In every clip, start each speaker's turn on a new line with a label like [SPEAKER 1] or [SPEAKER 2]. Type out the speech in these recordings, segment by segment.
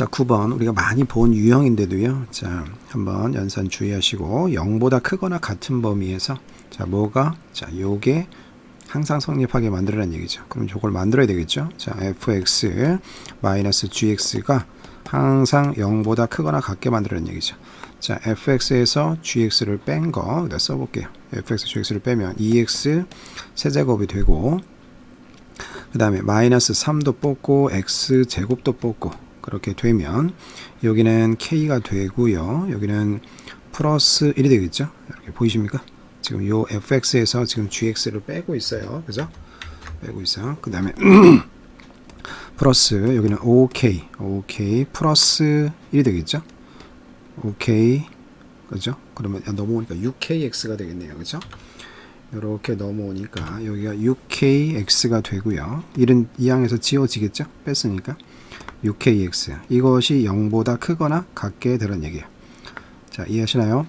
[SPEAKER 1] 자, 9번 우리가 많이 본 유형인데도요. 자, 한번 연산 주의하시고 0보다 크거나 같은 범위에서 자, 뭐가 자, 요게 항상 성립하게 만들어라는 얘기죠. 그럼 저걸 만들어야 되겠죠. 자, fx 마이너스 gx가 항상 0보다 크거나 같게 만들어라는 얘기죠. 자, fx에서 gx를 뺀 거, 내가 써볼게요. fx, gx를 빼면 2x 세제곱이 되고, 그 다음에 마이너스 3도 뽑고, x 제곱도 뽑고, 그렇게 되면, 여기는 k가 되고요. 여기는 플러스 1이 되겠죠? 이렇게 보이십니까? 지금 요 fx에서 지금 gx를 빼고 있어요. 그죠? 빼고 있어요. 그 다음에, 플러스, 여기는 ok, ok, 플러스 1이 되겠죠? 오케이 그죠? 그러면 넘어오니까 6kx가 되겠네요. 그죠? 이렇게 넘어오니까 여기가 6kx가 되고요. 1은 이 항에서 지워지겠죠? 뺐으니까 6kx 이것이 0보다 크거나 같게 되는 얘기예요. 자 이해하시나요?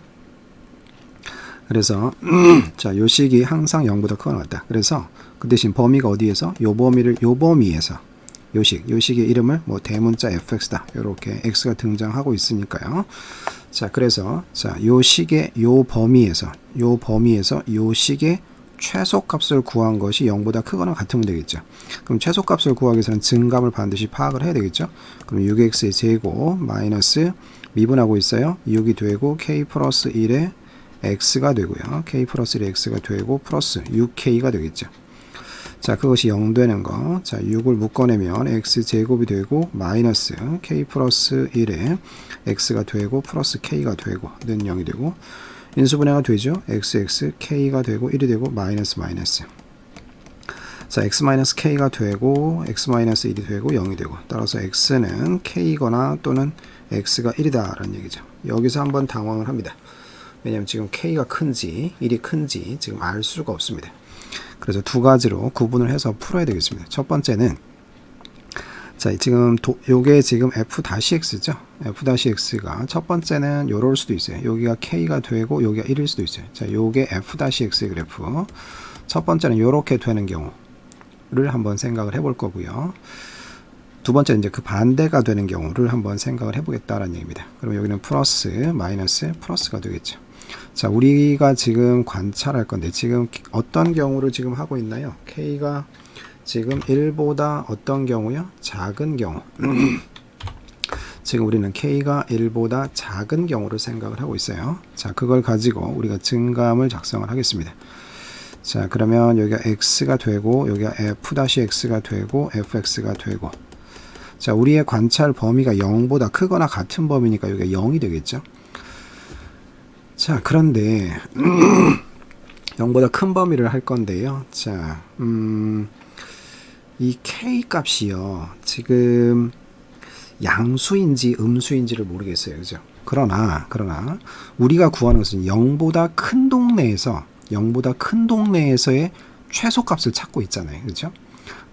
[SPEAKER 1] 그래서 자 요식이 항상 0보다 크거나 같다. 그래서 그 대신 범위가 어디에서? 요 범위를 요 범위에서 요식, 요식의 이름을 뭐 대문자 fx다. 이렇게 x가 등장하고 있으니까요. 자, 그래서 자, 요식의 요 범위에서 요 범위에서 요식의 최소값을 구한 것이 0보다 크거나 같으면 되겠죠. 그럼 최소값을 구하기 위해서는 증감을 반드시 파악을 해야 되겠죠. 그럼 6x의 제곱 마이너스 미분하고 있어요. 6이 되고 k 플러스 1에 x가 되고요. k 플러스 1에 x가 되고 플러스 6k가 되겠죠. 자, 그것이 0 되는 거. 자, 6을 묶어내면 x 제곱이 되고 마이너스 k 플러스 1에 x가 되고 플러스 k가 되고 는 0이 되고 인수분해가 되죠. xx k가 되고 1이 되고 마이너스 마이너스. 자, x 마이너스 k가 되고 x 마이너스 1이 되고 0이 되고 따라서 x는 k거나 또는 x가 1이다 라는 얘기죠. 여기서 한번 당황을 합니다. 왜냐하면 지금 k가 큰지 1이 큰지 지금 알 수가 없습니다. 그래서 두 가지로 구분을 해서 풀어야 되겠습니다. 첫 번째는 자 지금 도, 요게 지금 f-x죠. f-x가 첫 번째는 요럴 수도 있어요. 여기가 k가 되고 여기가 1일 수도 있어요. 자 요게 f-x의 그래프 첫 번째는 요렇게 되는 경우를 한번 생각을 해볼 거고요. 두 번째는 이제 그 반대가 되는 경우를 한번 생각을 해보겠다라는 얘기입니다. 그럼 여기는 플러스, 마이너스, 플러스가 되겠죠. 자, 우리가 지금 관찰할 건데 지금 어떤 경우를 지금 하고 있나요? K가 지금 1보다 어떤 경우요? 작은 경우. 지금 우리는 K가 1보다 작은 경우를 생각을 하고 있어요. 자, 그걸 가지고 우리가 증감을 작성을 하겠습니다. 자, 그러면 여기가 X가 되고, 여기가 F-X가 되고, FX가 되고. 자, 우리의 관찰 범위가 0보다 크거나 같은 범위니까 여기가 0이 되겠죠? 자, 그런데 0보다 큰 범위를 할 건데요. 자, 음, 이 k 값이요. 지금 양수인지 음수인지를 모르겠어요. 그죠? 그러나 그러나 우리가 구하는 것은 0보다 큰 동네에서 0보다 큰 동네에서의 최소 값을 찾고 있잖아요. 그죠?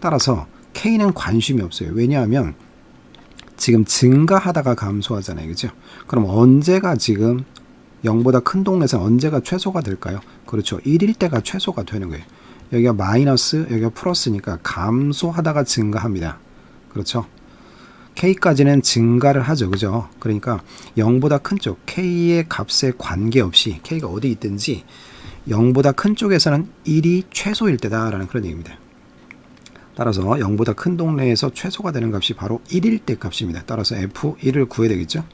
[SPEAKER 1] 따라서 k는 관심이 없어요. 왜냐하면 지금 증가하다가 감소하잖아요. 그죠? 그럼 언제가 지금 0보다 큰 동네에서 언제가 최소가 될까요? 그렇죠. 1일 때가 최소가 되는 거예요. 여기가 마이너스, 여기가 플러스니까 감소하다가 증가합니다. 그렇죠. K까지는 증가를 하죠. 그죠? 그러니까 0보다 큰 쪽, K의 값에 관계없이 K가 어디 있든지 0보다 큰 쪽에서는 1이 최소일 때다라는 그런 얘기입니다. 따라서 0보다 큰 동네에서 최소가 되는 값이 바로 1일 때 값입니다. 따라서 F1을 구해야 되겠죠?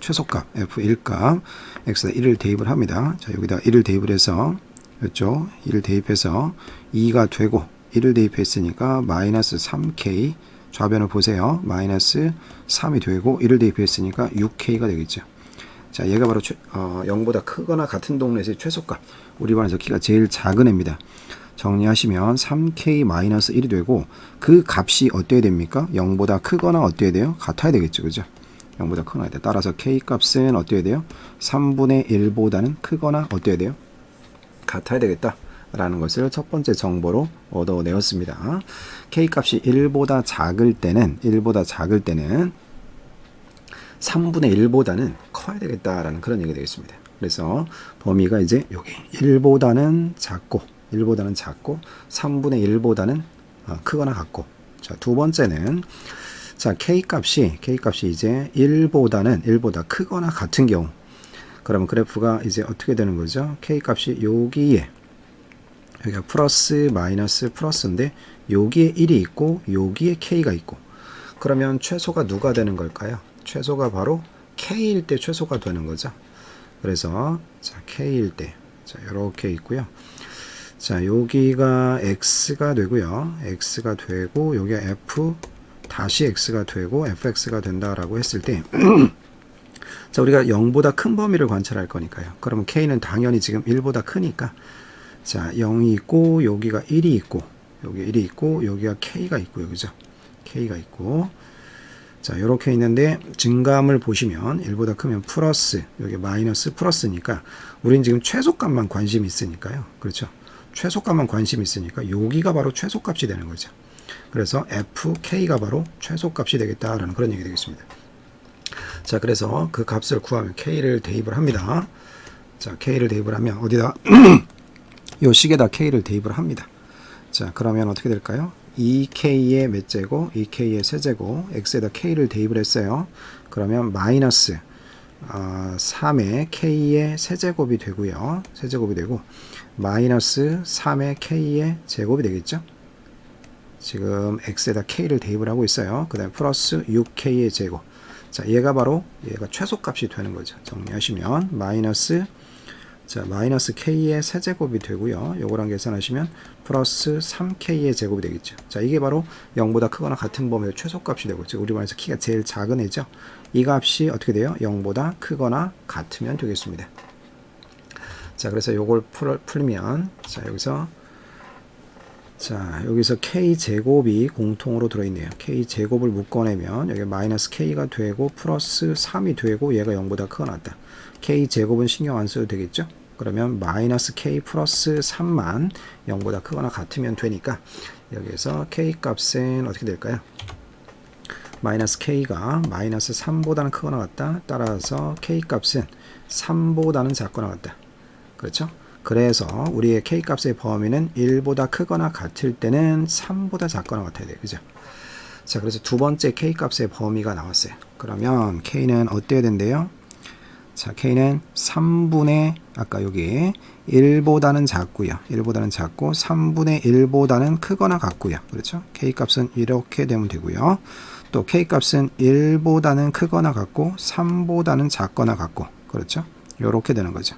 [SPEAKER 1] 최소값 F1값 X에다 1을 대입을 합니다. 자, 여기다 1을 대입을 해서 그렇죠? 1을 대입해서 2가 되고 1을 대입했으니까 마이너스 3K 좌변을 보세요. 마이너스 3이 되고 1을 대입했으니까 6K가 되겠죠. 자, 얘가 바로 최, 어, 0보다 크거나 같은 동네에서의 최소값. 우리 반에서 키가 제일 작은 애입니다. 정리하시면 3K 마이너스 1이 되고 그 값이 어때야 됩니까? 0보다 크거나 어때야 돼요? 같아야 되겠죠. 그죠? 0보다 크거나 돼. 따라서 k 값은 어때야 돼요? 3분의 1보다는 크거나 어때야 돼요? 같아야 되겠다. 라는 것을 첫 번째 정보로 얻어내었습니다. k 값이 1보다 작을 때는 1보다 작을 때는 3분의 1보다는 커야 되겠다라는 그런 얘기가 되겠습니다. 그래서 범위가 이제 여기 1보다는 작고 1보다는 작고 3분의 1보다는 크거나 같고 자, 두 번째는 자, k 값이 k 값이 이제 1보다는 1보다 크거나 같은 경우 그러면 그래프가 이제 어떻게 되는 거죠? k 값이 여기에 여기가 플러스 마이너스 플러스인데 여기에 1이 있고 여기에 k가 있고 그러면 최소가 누가 되는 걸까요? 최소가 바로 k일 때 최소가 되는 거죠. 그래서 자 k일 때 자, 이렇게 있고요. 자, 여기가 x가 되고요. x가 되고 여기가 f 다시 x가 되고 fx가 된다라고 했을 때 자, 우리가 0보다 큰 범위를 관찰할 거니까요. 그러면 k는 당연히 지금 1보다 크니까 자, 0이 있고 여기가 1이 있고 여기 1이 있고 여기가 k가 있고요. 그죠? k가 있고 자, 이렇게 있는데 증감을 보시면 1보다 크면 플러스, 여기 마이너스 플러스니까 우린 지금 최소값만 관심이 있으니까요. 그렇죠? 최소값만 관심이 있으니까 여기가 바로 최소값이 되는 거죠. 그래서 fk가 바로 최소값이 되겠다라는 그런 얘기 되겠습니다. 자, 그래서 그 값을 구하면 k를 대입을 합니다. 자, k를 대입을 하면 어디다 요 식에다 k를 대입을 합니다. 자, 그러면 어떻게 될까요? 2k의 몇 제곱, 2k의 세제곱, x에다 k를 대입을 했어요. 그러면 마이너스 어, 3의 k의 세제곱이 되고요. 세제곱이 되고 마이너스 3의 k의 제곱이 되겠죠? 지금 x에다 k를 대입을 하고 있어요. 그 다음에 플러스 6k의 제곱. 자, 얘가 바로 얘가 최소값이 되는 거죠. 정리하시면 마이너스 자, 마이너스 k의 세제곱이 되고요. 요거랑 계산하시면 플러스 3k의 제곱이 되겠죠. 자, 이게 바로 0보다 크거나 같은 범위의 최소값이 되고, 즉 우리 말해서 키가 제일 작은 애죠. 이 값이 어떻게 돼요? 0보다 크거나 같으면 되겠습니다. 자, 그래서 요걸 풀, 풀면 자, 여기서 자, 여기서 k 제곱이 공통으로 들어있네요. k 제곱을 묶어내면 여기 마이너스 k가 되고 플러스 3이 되고 얘가 0보다 크거나 같다. k 제곱은 신경 안 써도 되겠죠? 그러면 마이너스 k 플러스 3만 0보다 크거나 같으면 되니까 여기에서 k 값은 어떻게 될까요? 마이너스 k가 마이너스 3보다는 크거나 같다. 따라서 k 값은 3보다는 작거나 같다. 그렇죠? 그래서 우리의 k 값의 범위는 1보다 크거나 같을 때는 3보다 작거나 같아야 돼요. 그죠? 자, 그래서 두 번째 k 값의 범위가 나왔어요. 그러면 k는 어때야 된대요? 자, k는 3분의 아까 여기 1보다는 작고요. 1보다는 작고 3분의 1보다는 크거나 같고요. 그렇죠? k 값은 이렇게 되면 되고요. 또 k 값은 1보다는 크거나 같고 3보다는 작거나 같고 그렇죠? 이렇게 되는 거죠.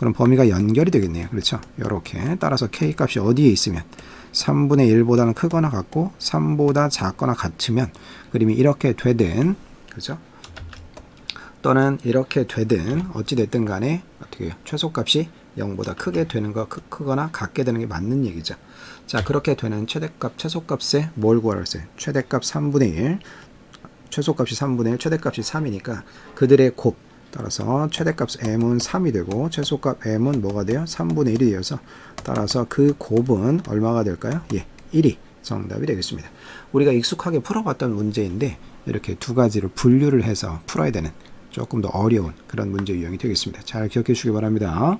[SPEAKER 1] 그럼 범위가 연결이 되겠네요. 그렇죠? 이렇게 따라서 k 값이 어디에 있으면 3분의 1보다는 크거나 같고 3보다 작거나 같으면 그림이 이렇게 되든 그렇죠? 또는 이렇게 되든 어찌 됐든 간에 어떻게 해요? 최소값이 0보다 크게 되는 거 크, 크거나 같게 되는 게 맞는 얘기죠. 자, 그렇게 되는 최대값 최소값에 뭘 구하라 했어요? 최대값 3분의 1 최소값이 3분의 1, 최대값이 3이니까 그들의 곱 따라서 최대값 m은 3이 되고 최소값 m은 뭐가 돼요? 3분의 1이 되어서 따라서 그 곱은 얼마가 될까요? 예, 1이 정답이 되겠습니다. 우리가 익숙하게 풀어봤던 문제인데 이렇게 두 가지를 분류를 해서 풀어야 되는 조금 더 어려운 그런 문제 유형이 되겠습니다. 잘 기억해 주시기 바랍니다.